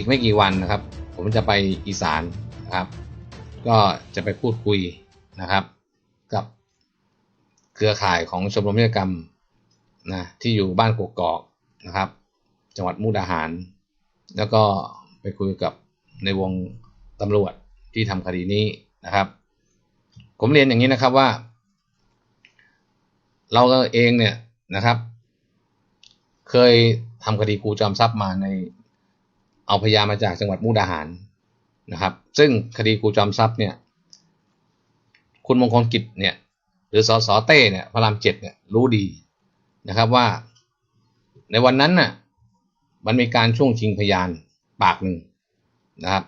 อีกไม่กี่วันนะครับ ผมจะไปอีสานนะครับ ก็จะไปพูดคุยนะครับ กับเครือข่ายของชมรมนิติกรรมนะที่อยู่บ้านกกอกนะครับ จังหวัดมุกดาหาร แล้วก็ไปคุยกับในวงตำรวจที่ทำคดีนี้นะครับ ผมเรียนอย่างนี้นะครับว่า เราเองเนี่ยนะครับ เคยทำคดีครูจอมทรัพย์มาใน เอาพยานมาจากจังหวัดมุกดาหารนะครับ ซึ่งคดีครูจอมทรัพย์เนี่ย คุณมงคลกิจเนี่ย หรือสสเต้เนี่ยพระรามเจ็ดเนี่ยรู้ดีนะครับว่า ในวันนั้นน่ะ มันมีการช่วงชิงพยานปากหนึ่งนะครับ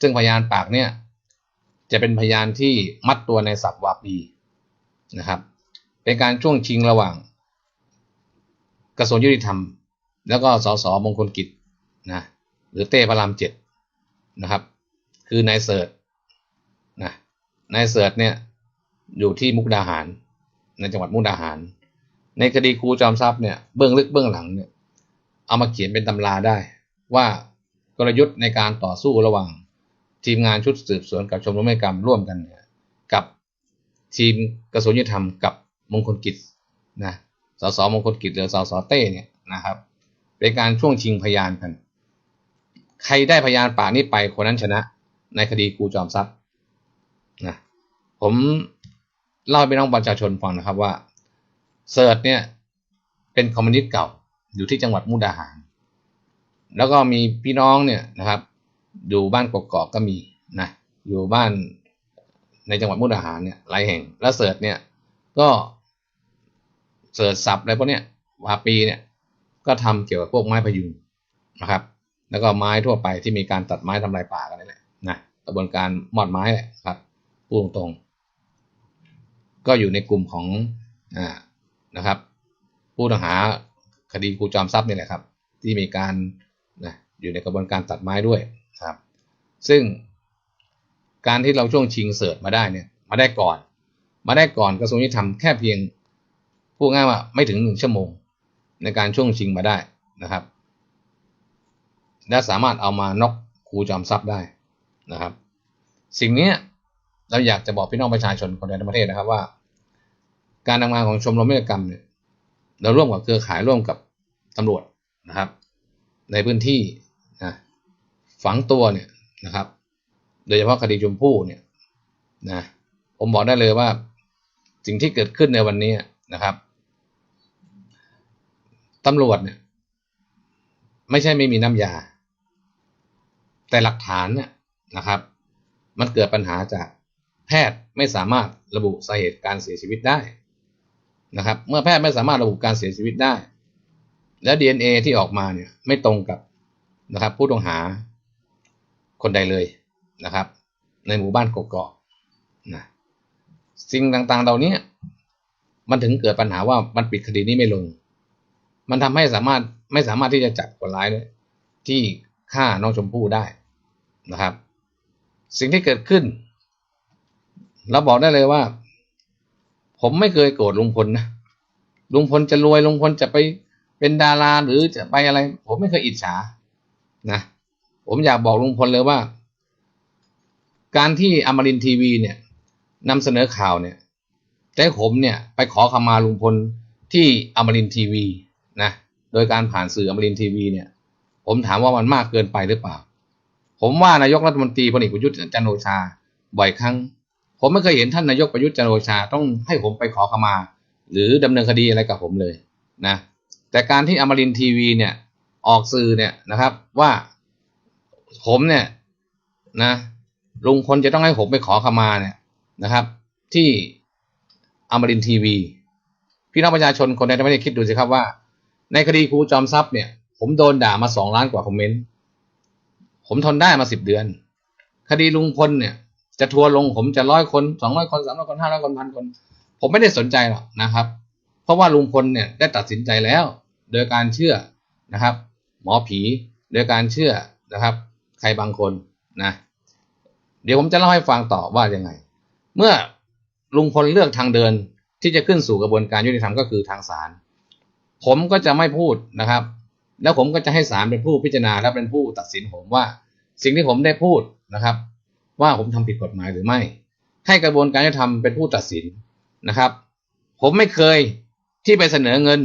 ซึ่งพยานปากเนี่ย จะเป็นพยานที่มัดตัวในสับวาปีนะครับ เป็นการช่วงชิงระหว่าง กระทรวงยุติธรรม แล้วก็สสมงคลกิจนะ รือเต้พระรามเจ็ดนะครับ คือนายเสิร์ชนะนายเสิร์ชเนี่ยอยู่ที่มุกดาหาร ในจังหวัดมุกดาหาร ในคดีครูจอมทรัพย์เนี่ยเบื้องลึกเบื้องหลังเนี่ยเอามาเขียนเป็นตำราได้ ว่ากลยุทธ์ในการต่อสู้ระหว่าง ทีมงานชุดสืบสวนกับชมรมนิติกรรมร่วมกันเนี่ยกับทีมกระทรวงยุติธรรมกับมงคลกิจนะสสมงคลกิจหรือสสเต้เนี่ยนะครับเป็นการช่วงชิงพยานกัน ใครได้พยานป่ากนี้ไปคนนั้นชนะ ในคดีครูจอมทรัพย์นะผมเล่าให้พี่น้องประชาชนฟังนะครับว่าเสิร์ชเนี่ยเป็นคอมมิวนิสต์เก่าอยู่ที่จังหวัดมุกดาหาร แล้วก็มีพี่น้องเนี่ยนะครับ อยู่บ้านกกอกก็มีนะอยู่บ้านในจังหวัดมุกดาหารเนี่ยหลายแห่ง แล้วเสิร์ชเนี่ยก็เสิร์ชสับอะไรพวกเนี้ยวาปีเนี่ยก็ทำเกี่ยวกับพวกไม้พยุงนะครับ แล้วก็ไม้ทั่วไปที่มีการตัดไม้ทำลายป่ากันนี่แหละนะกระบวนการมอดไม้แหละครับพูดตรงๆก็อยู่ในกลุ่มของอ่านะครับ ผู้ต้องหาคดีครูจอมทรัพย์นี่แหละครับ ที่มีการนะอยู่ในกระบวนการตัดไม้ด้วยครับ ซึ่งการที่เราช่วงชิงเสิร์ชมาได้เนี่ยมาได้ก่อน มาได้ก่อนกระทรวงยุติธรรมแค่เพียงพูดง่ายว่าไม่ถึงหนึ่งชั่วโมง ในการช่วงชิงมาได้นะครับ และสามารถเอามานอกครูจอมทรัพย์ได้นะครับ สิ่งนี้เราอยากจะบอกพี่น้องประชาชนคนในประเทศนะครับว่า การทำงานของชมรมนิติกรรมเนี่ยเราร่วมกับเครือข่ายร่วมกับตำรวจนะครับ ในพื้นที่นะฝังตัวเนี่ยนะครับ โดยเฉพาะคดีชมพู่เนี่ยนะผมบอกได้เลยว่า สิ่งที่เกิดขึ้นในวันนี้นะครับตำรวจเนี่ย ไม่ใช่ไม่มีน้ำยา แต่หลักฐานเนี่ยนะครับ มันเกิดปัญหาจากแพทย์ไม่สามารถระบุสาเหตุการเสียชีวิตได้นะครับ เมื่อแพทย์ไม่สามารถระบุการเสียชีวิตได้ และ DNA ที่ออกมาเนี่ยไม่ตรงกับนะครับ ผู้ต้องหาคนใดเลยนะครับ ในหมู่บ้านกกอกนะสิ่งต่างๆเหล่านี้มันถึงเกิดปัญหาว่ามันปิดคดีนี้ไม่ลง มันทำให้สามารถไม่สามารถที่จะจับคนร้ายที่ ฆ่าน้องชมพู่ได้นะครับ สิ่งที่เกิดขึ้น เราบอกได้เลยว่า ผมไม่เคยโกรธลุงพลนะลุงพลจะรวยลุงพลจะไปเป็นดาราหรือจะไปอะไร ผมไม่เคยอิจฉานะผมอยากบอกลุงพลเลยว่า การที่อมรินทีวีเนี่ยนำเสนอข่าวเนี่ยแต่ผมเนี่ยไปขอขมาลุงพลที่อมรินทีวีนะโดยการผ่านสื่ออมรินทีวีเนี่ย ผมถามว่ามันมากเกินไปหรือเปล่า ผมว่านายกรัฐมนตรีพลเอกประยุทธ์จันโอชาบ่อยครั้ง ผมไม่เคยเห็นท่านนายกประยุทธ์จันโอชาต้องให้ผมไปขอขมา หรือดำเนินคดีอะไรกับผมเลยนะ แต่การที่อมรินทีวีเนี่ยออกสื่อเนี่ยนะครับว่าผมเนี่ยนะลุงพลจะต้องให้ผมไปขอขมาเนี่ยนะครับ ที่อมรินทีวี พี่น้องประชาชนคนในประเทศคิดดูสิครับว่า ในคดีครูจอมทรัพย์เนี่ย ผมโดนด่ามาสองล้านกว่าคอมเมนต์ ผมทนได้มาสิบเดือน คดีลุงพลเนี่ย จะทัวร์ลงผมจะร้อยคนสองร้อยคนสามร้อยคนห้าร้อยคนพันคน ผมไม่ได้สนใจหรอกนะครับ เพราะว่าลุงพลเนี่ยได้ตัดสินใจแล้ว โดยการเชื่อนะครับ หมอผีโดยการเชื่อนะครับ ใครบางคนนะเดี๋ยวผมจะเล่าให้ฟังต่อว่ายังไง เมื่อลุงพลเลือกทางเดินที่จะขึ้นสู่กระบวนการยุติธรรมก็คือทางศาลผมก็จะไม่พูดนะครับ แล้วผมก็จะให้ศาลเป็นผู้พิจารณาและเป็นผู้ตัดสินผมว่า สิ่งที่ผมได้พูดนะครับ ว่าผมทำผิดกฎหมายหรือไม่ ให้กระบวนการยุติธรรมเป็นผู้ตัดสินนะครับ ผมไม่เคยที่ไปเสนอเงิน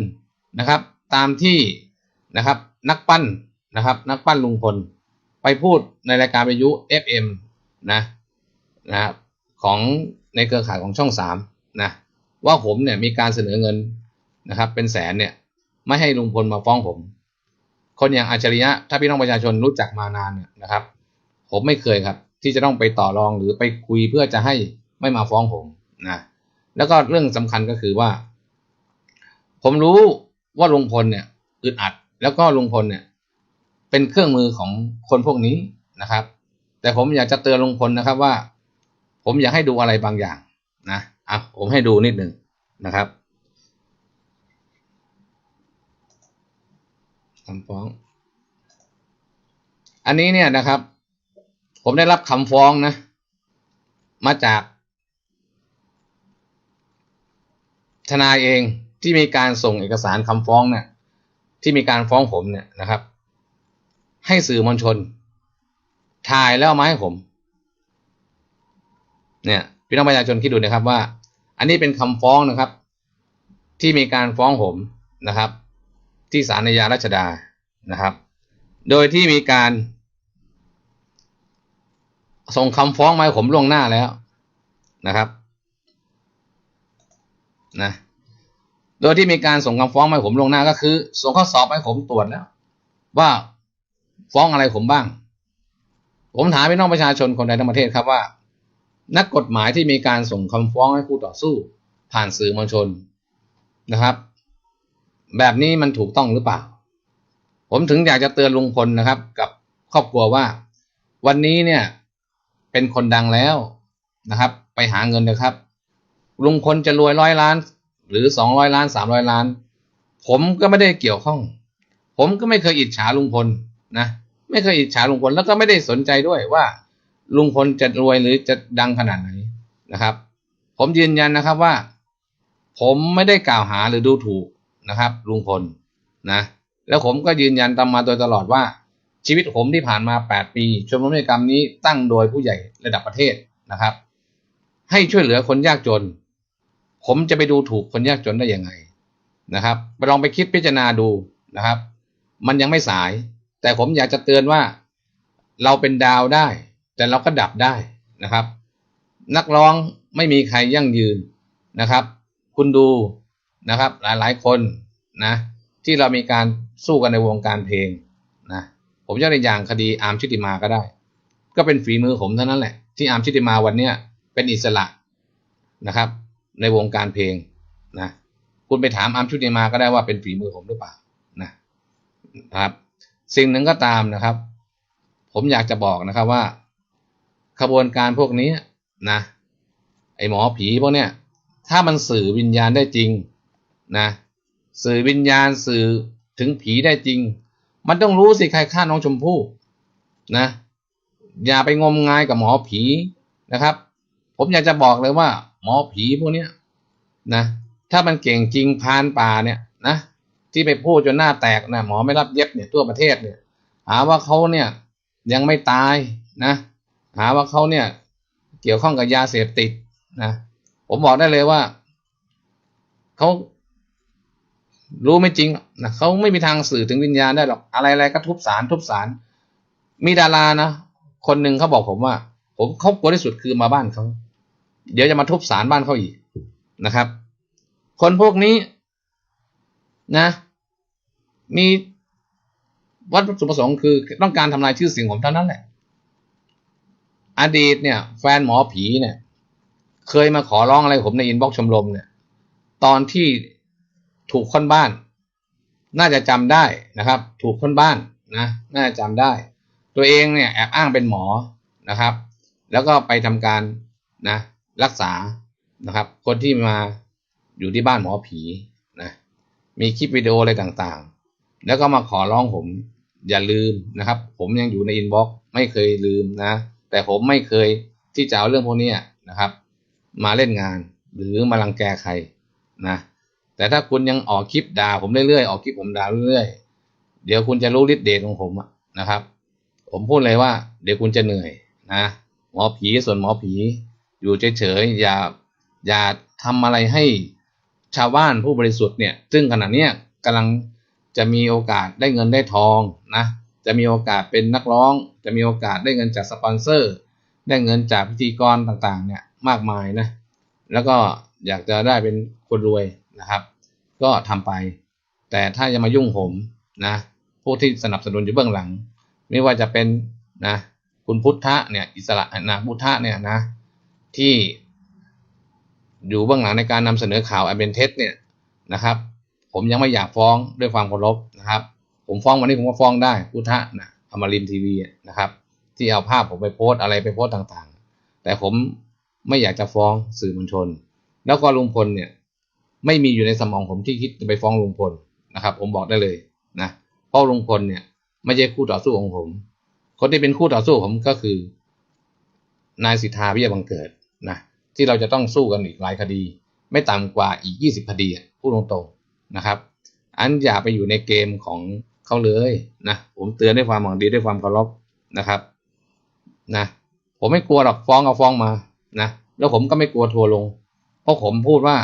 นะครับ ตามที่นะครับ นักปั้นนะครับ นักปั้นลุงพลไปพูดในรายการวิทยุ FM นะนะของในเครือข่ายของช่องสามนะว่าผมเนี่ยมีการเสนอเงินนะครับ เป็นแสนเนี่ย ไม่ให้ลุงพลมาฟ้องผม คนอย่างอัจฉริยะถ้าพี่น้องประชาชนรู้จักมานานเนี่ยนะครับ ผมไม่เคยครับ ที่จะต้องไปต่อรองหรือไปคุยเพื่อจะให้ไม่มาฟ้องผมนะแล้วก็เรื่องสำคัญก็คือว่า ผมรู้ว่าลุงพลเนี่ยอึดอัด แล้วก็ลุงพลเนี่ย เป็นเครื่องมือของคนพวกนี้นะครับ แต่ผมอยากจะเตือนลุงพลนะครับว่า ผมอยากให้ดูอะไรบางอย่างนะอะผมให้ดูนิดหนึ่งนะครับำฟ้อง อันนี้เนี่ยนะครับ ผมได้รับคำฟ้องนะ มาจากทนายเองที่มีการส่งเอกสารคำฟ้องเนี่ยที่มีการฟ้องผมเนี่ยนะครับ ให้สื่อมวลชน ถ่ายแล้วเอามาให้ผม เนี่ยพี่น้องประชาชนคิดดูนะครับว่า อันนี้เป็นคำฟ้องนะครับ ที่มีการฟ้องผมนะครับ ที่ศาลนายารัชดานะครับ โดยที่มีการส่งคำฟ้องมาให้ผมล่วงหน้าแล้วนะครับนะโดยที่มีการส่งคำฟ้องมาให้ผมล่วงหน้าก็คือส่งข้อสอบให้ผมตรวจแล้ว ว่าฟ้องอะไรผมบ้าง ผมถามพี่น้องประชาชนคนใดทั้งประเทศครับว่า นักกฎหมายที่มีการส่งคำฟ้องให้ผู้ต่อสู้ ผ่านสื่อมวลชนนะครับ แบบนี้มันถูกต้องหรือเปล่า ผมถึงอยากจะเตือนลุงพลนะครับ กับครอบครัวว่า วันนี้เนี่ย เป็นคนดังแล้วนะครับ ไปหาเงินนะครับ ลุงพลจะรวยร้อยล้าน หรือสองร้อยล้านสามร้อยล้าน ผมก็ไม่ได้เกี่ยวข้อง ผมก็ไม่เคยอิจฉาลุงพลนะไม่เคยอิจฉาลุงพลแล้วก็ไม่ได้สนใจด้วยว่า ลุงพลจะรวยหรือจะดังขนาดไหนนะครับ ผมยืนยันนะครับว่า ผมไม่ได้กล่าวหาหรือดูถูก นะครับลุงพลนะ แล้วผมก็ยืนยันตามมาโดยตลอดว่า ชีวิตผมที่ผ่านมา 8 ปีชมรมนิติกรรมนี้ตั้งโดยผู้ใหญ่ระดับประเทศนะครับ ให้ช่วยเหลือคนยากจน ผมจะไปดูถูกคนยากจนได้ยังไงนะครับไปลองไปคิดพิจารณาดูนะครับ มันยังไม่สาย แต่ผมอยากจะเตือนว่าเราเป็นดาวได้ แต่เราก็ดับได้นะครับ นักร้องไม่มีใครยั่งยืนนะครับ คุณดู นะครับ หลายๆคนนะที่เรามีการสู้กันในวงการเพลงนะผมยกตัวอย่างคดีอาร์มชุติมาก็ได้ ก็เป็นฝีมือผมเท่านั้นแหละ ที่อาร์มชุติมาวันเนี้ยเป็นอิสระนะครับ ในวงการเพลงนะคุณไปถามอาร์มชุติมาก็ได้ว่าเป็นฝีมือผมหรือเปล่านะนะครับ สิ่งหนึ่งก็ตามนะครับ ผมอยากจะบอกนะครับว่า ขบวนการพวกนี้นะไอหมอผีพวกเนี้ยถ้ามันสื่อวิญญาณได้จริง นะสื่อวิญญาณสื่อถึงผีได้จริง มันต้องรู้สิใครฆ่าน้องชมพู่นะ อย่าไปงมงายกับหมอผีนะครับ ผมอยากจะบอกเลยว่า หมอผีพวกเนี้ยนะถ้ามันเก่งจริงพานป่าเนี่ยนะที่ไปพูดจนหน้าแตกนะหมอไม่รับเย็บเนี่ยทั่วประเทศเนี่ย หาว่าเขาเนี่ยยังไม่ตายนะ หาว่าเขาเนี่ย เกี่ยวข้องกับยาเสพติดนะผมบอกได้เลยว่าเขา รู้ไม่จริงนะเขาไม่มีทางสื่อถึงวิญญาณได้หรอก อะไรๆก็ทุบสารทุบสาร มีดารานะ คนหนึ่งเขาบอกผมว่า ผมเขากลัวที่สุดคือมาบ้านเขาเดี๋ยวจะมาทุบสารบ้านเขาอีกนะครับ คนพวกนี้นะ มีวัตถุประสงค์คือต้องการทำลายชื่อเสียงผมเท่านั้นแหละ อดีตเนี่ย แฟนหมอผีเนี่ย เคยมาขอร้องอะไรผมในอินบ็อกชมรมเนี่ย ตอนที่ ถูกค้นบ้าน น่าจะจำได้นะครับ ถูกค้นบ้านนะน่าจะจำได้ ตัวเองเนี่ยแอบอ้างเป็นหมอนะครับ แล้วก็ไปทำการนะรักษานะครับ คนที่มาอยู่ที่บ้านหมอผีนะมีคลิปวิดีโออะไรต่างๆ แล้วก็มาขอร้องผมอย่าลืมนะครับ ผมยังอยู่ในอินบ็อกซ์ไม่เคยลืมนะ แต่ผมไม่เคยที่จะเอาเรื่องพวกนี้นะครับ มาเล่นงานหรือมารังแกใครนะ แต่ถ้าคุณยังออกคลิปด่าผมเรื่อยๆออกคลิปผมด่าเรื่อยๆเดี๋ยวคุณจะรู้ฤทธิ์เดชของผมนะครับ ผมพูดเลยว่า เดี๋ยวคุณจะเหนื่อยนะหมอผีส่วนหมอผี อยู่เฉยๆอย่าอย่าทำอะไรให้ชาวบ้านผู้บริสุทธิ์เนี่ย ซึ่งขณะเนี้ยกำลังจะมีโอกาสได้เงินได้ทองนะ จะมีโอกาสเป็นนักร้อง จะมีโอกาสได้เงินจากสปอนเซอร์ ได้เงินจากพิธีกรต่างๆ เนี่ยมากมายนะ แล้วก็อยากจะได้เป็นคนรวยนะครับ ก็ทำไป แต่ถ้าจะมายุ่งผมนะผู้ที่สนับสนุนอยู่เบื้องหลัง ไม่ว่าจะเป็นนะคุณพุทธะเนี่ยอิสระนะพุทธะเนี่ยนะที่อยู่เบื้องหลังในการนำเสนอข่าวอันเป็นเท็จเนี่ยนะครับ ผมยังไม่อยากฟ้องด้วยความเคารพนะครับ ผมฟ้องวันนี้ผมก็ฟ้องได้พุทธะนะอมรินทีวีนะครับ ที่เอาภาพผมไปโพสต์อะไรไปโพสต์ต่างๆ แต่ผมไม่อยากจะฟ้องสื่อมวลชน แล้วก็ลุงพลเนี่ย ไม่มีอยู่ในสมองผมที่คิดจะไปฟ้องลุงพลนะครับ ผมบอกได้เลยนะเพราะลุงพลเนี่ย ไม่ใช่คู่ต่อสู้ของผม คนที่เป็นคู่ต่อสู้ผมก็คือ นายสิทธาวิยบังเกิดนะที่เราจะต้องสู้กันอีกหลายคดี ไม่ต่ำกว่าอีก20คดีพูดตรงๆนะครับ อันอย่าไปอยู่ในเกมของเขาเลยนะผมเตือนด้วยความหวังดีด้วยความเคารพนะครับนะผมไม่กลัวหรอกฟ้องเอาฟ้องมานะแล้วผมก็ไม่กลัวทัวร์ลง เพราะผมพูดว่า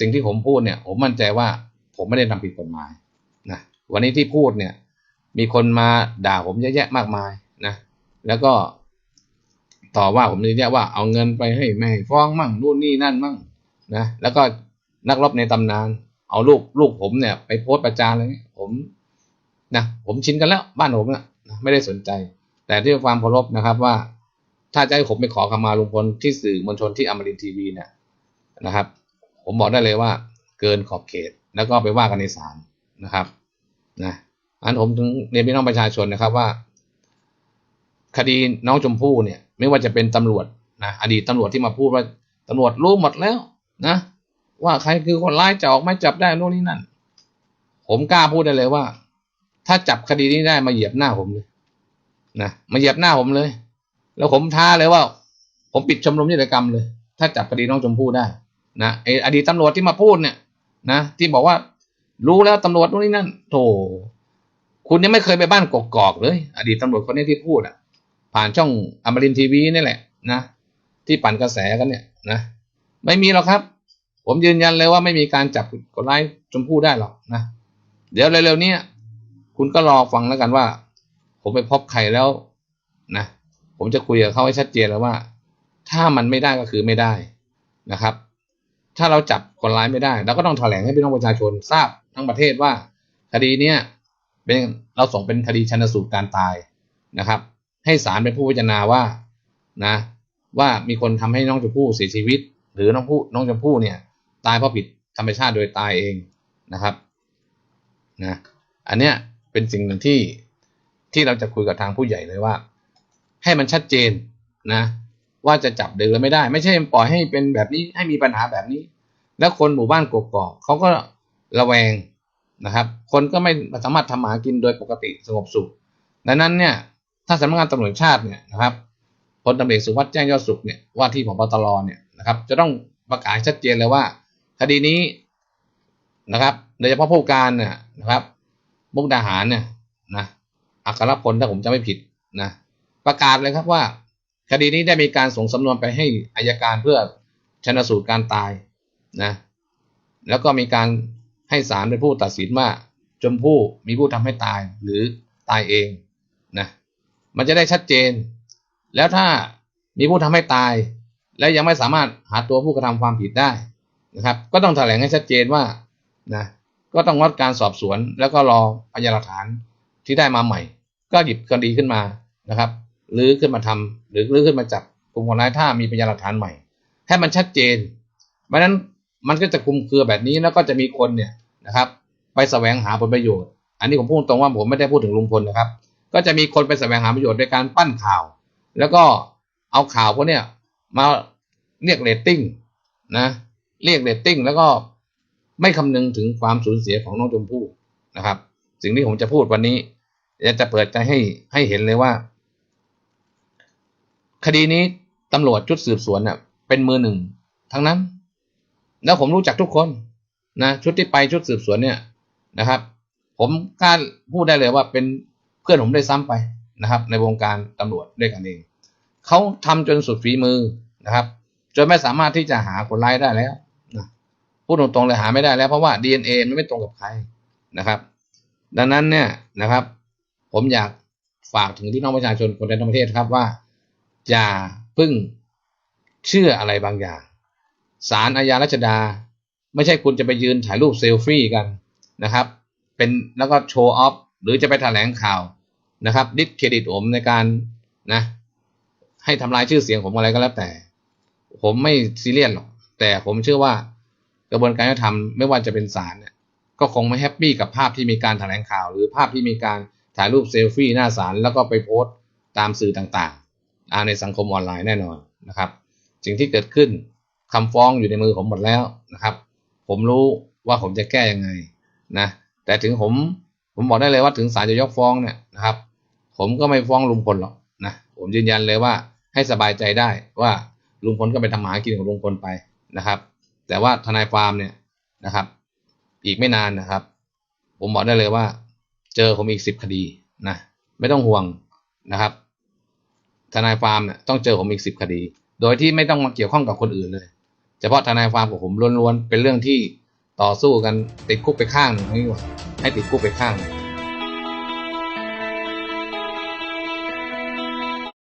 สิ่งที่ผมพูดเนี่ย ผมมั่นใจว่าผมไม่ได้ทำผิดกฎหมายนะวันนี้ที่พูดเนี่ย มีคนมาด่าผมเยอะแยะมากมายนะแล้วก็ต่อว่าผมเยอะแยะว่าเอาเงินไปให้แม่ฟ้องมั่งนู่นนี่นั่นมั่งนะแล้วก็นักรบในตำนาน เอาลูกลูกผมเนี่ย ไปโพสต์ประจานอะไรเงี้ยผมนะผมชินกันแล้วบ้านผมนะไม่ได้สนใจ แต่ที่ความเคารพนะครับว่า ถ้าจะให้ผมไปขอขมาลุงพลที่สื่อมวลชนที่อมรินทีวีเนี่ยนะครับ ผมบอกได้เลยว่า เกินขอบเขตแล้วก็ไปว่ากันในศาลนะครับนะอันผมถึงเรียนพี่น้องประชาชนนะครับว่า คดีน้องชมพู่เนี่ย ไม่ว่าจะเป็นตำรวจนะอดีตตำรวจที่มาพูดว่าตำรวจรู้หมดแล้วนะว่าใครคือคนร้ายจะออกไม่จับได้โน่นนี่นั่น ผมกล้าพูดได้เลยว่า ถ้าจับคดีนี้ได้มาเหยียบหน้าผมเลยนะมาเหยียบหน้าผมเลย แล้วผมท้าเลยว่า ผมปิดชมรมนิติกรรมเลย ถ้าจับคดีน้องชมพู่ได้ นะไออดีตตำรวจที่มาพูดเนี่ยนะที่บอกว่า รู้แล้วตำรวจโน่นนี่นั่นโถคุณยังไม่เคยไปบ้านกกอกเลย อดีตตำรวจคนนี้ที่พูดอะ ผ่านช่องอมรินทีวีนี่แหละนะที่ปั่นกระแสกันเนี่ยนะไม่มีหรอกครับ ผมยืนยันเลยว่าไม่มีการจับคนร้ายชมพู่ได้หรอกนะเดี๋ยวเร็วๆนี้คุณก็รอฟังแล้วกันว่า ผมไปพบใครแล้วนะผมจะคุยกับเขาให้ชัดเจนแล้วว่า ถ้ามันไม่ได้ก็คือไม่ได้นะครับ ถ้าเราจับคนร้ายไม่ได้เราก็ต้องแถลงให้พี่น้องประชาชนทราบทั้งประเทศว่า คดีเนี้ยเป็นเราส่งเป็นคดีชันสูตรการตายนะครับ ให้ศาลเป็นผู้พิจารณาว่านะว่ามีคนทำให้น้องชมพู่เสียชีวิต หรือน้องผู้น้องชมพู่เนี่ย ตายเพราะผิดธรรมชาติโดยตายเองนะครับนะอันเนี้ยเป็นสิ่งหนึ่งที่ที่เราจะคุยกับทางผู้ใหญ่เลยว่า ให้มันชัดเจนนะ ว่าจะจับเดือไม่ได้ ไม่ใช่ปล่อยให้เป็นแบบนี้ให้มีปัญหาแบบนี้ แล้วคนหมู่บ้านกกอกเขาก็ระแวงนะครับ คนก็ไม่สามารถทำหากินโดยปกติสงบสุขดังนั้นเนี่ยถ้าสำนักงานตำรวจชาติเนี่ยนะครับพลตำรวจสุวัสดิ์แจ้งยอดสุขเนี่ยว่าที่ผบตรเนี่ยนะครับ จะต้องประกาศชัดเจนเลยว่า คดีนี้นะครับโดยเฉพาะผู้การเนี่ยนะครับ มุกดาหารเนี่ยนะอัครพลถ้าผมจะไม่ผิดนะประกาศเลยครับว่า คดีนี้ได้มีการส่งสำนวนไปให้อายการเพื่อชนสูตรการตายนะแล้วก็มีการให้ศาลเป็นผู้ตัดสินว่าชมพู่มีผู้ทำให้ตายหรือตายเองนะมันจะได้ชัดเจน แล้วถ้ามีผู้ทำให้ตาย และยังไม่สามารถหาตัวผู้กระทำความผิดได้นะครับ ก็ต้องแถลงให้ชัดเจนว่านะก็ต้องงดการสอบสวน แล้วก็รอพยานหลักฐานที่ได้มาใหม่ ก็หยิบคดีขึ้นมานะครับ หรือขึ้นมาทำหรือรือขึ้นมาจับกลุ่มคนร้ายถ้ามีพยานหลักฐานใหม่ ให้มันชัดเจน เพราะนั้นมันก็จะคุมเครือแบบนี้แล้วก็จะมีคนเนี่ยนะครับ ไปแสวงหาผลประโยชน์ อันนี้ผมพูดตรงว่าผมไม่ได้พูดถึงลุงพลนะครับ ก็จะมีคนไปแสวงหาประโยชน์ในการปั้นข่าว แล้วก็เอาข่าวพวกเนี้ยมาเรียกเรตติ้งนะเรียกเรตติ้งแล้วก็ไม่คำนึงถึงความสูญเสียของน้องชมพู่นะครับ สิ่งที่ผมจะพูดวันนี้จะเปิดใจให้ให้เห็นเลยว่า คดีนี้ตำรวจชุดสืบสวนเน่ะเป็นมือหนึ่งทั้งนั้น แล้วผมรู้จักทุกคนนะชุดที่ไปชุดสืบสวนเนี่ยนะครับ ผมกล้าพูดได้เลยว่าเป็นเพื่อนผมได้ซ้ำไปนะครับ ในวงการตำรวจด้วยกันเองเขาทำจนสุดฝีมือนะครับ จนไม่สามารถที่จะหาคนร้ายได้แล้วนะพูดตรงๆเลยหาไม่ได้แล้วเพราะว่า DNA มันไม่ตรงกับใครนะครับ ดังนั้นเนี่ยนะครับ ผมอยากฝากถึงพี่น้องประชาชนคนในทั้งประเทศครับว่า อย่าพึ่งเชื่ออะไรบางอย่างศาลอาญารัชดา ไม่ใช่คุณจะไปยืนถ่ายรูปเซลฟี่กันนะครับ เป็นแล้วก็โชว์ออฟหรือจะไปแถลงข่าวนะครับ ดิสเครดิตผมในการนะให้ทำลายชื่อเสียงผมอะไรก็แล้วแต่ ผมไม่ซีเรียสหรอก แต่ผมเชื่อว่ากระบวนการยุติธรรมไม่ว่าจะเป็นศาลเนี่ยก็คงไม่แฮปปี้กับภาพที่มีการแถลงข่าว หรือภาพที่มีการถ่ายรูปเซลฟี่หน้าศาลแล้วก็ไปโพสต์ตามสื่อต่าง ในสังคมออนไลน์แน่นอนนะครับ สิ่งที่เกิดขึ้นคำฟ้องอยู่ในมือผมหมดแล้วนะครับ ผมรู้ว่าผมจะแก้ยังไงนะแต่ถึงผมผมบอกได้เลยว่าถึงศาลจะยกฟ้องเนี่ยนะครับ ผมก็ไม่ฟ้องลุงพลหรอกนะผมยืนยันเลยว่าให้สบายใจได้ว่าลุงพลก็ไปทำหากินของลุงพลไปนะครับ แต่ว่าทนายฟาร์มเนี่ยนะครับ อีกไม่นานนะครับ ผมบอกได้เลยว่า เจอผมอีกสิบคดีนะไม่ต้องห่วงนะครับ ทนายฟาร์มเนี่ยต้องเจอผมอีกสิบคดี โดยที่ไม่ต้องมาเกี่ยวข้องกับคนอื่นเลย เฉพาะทนายฟาร์มกับผมล้วนๆเป็นเรื่องที่ต่อสู้กันติดคุกไปข้างหนึ่งนี่ว่าให้ติดคุกไปข้างหนึ่ง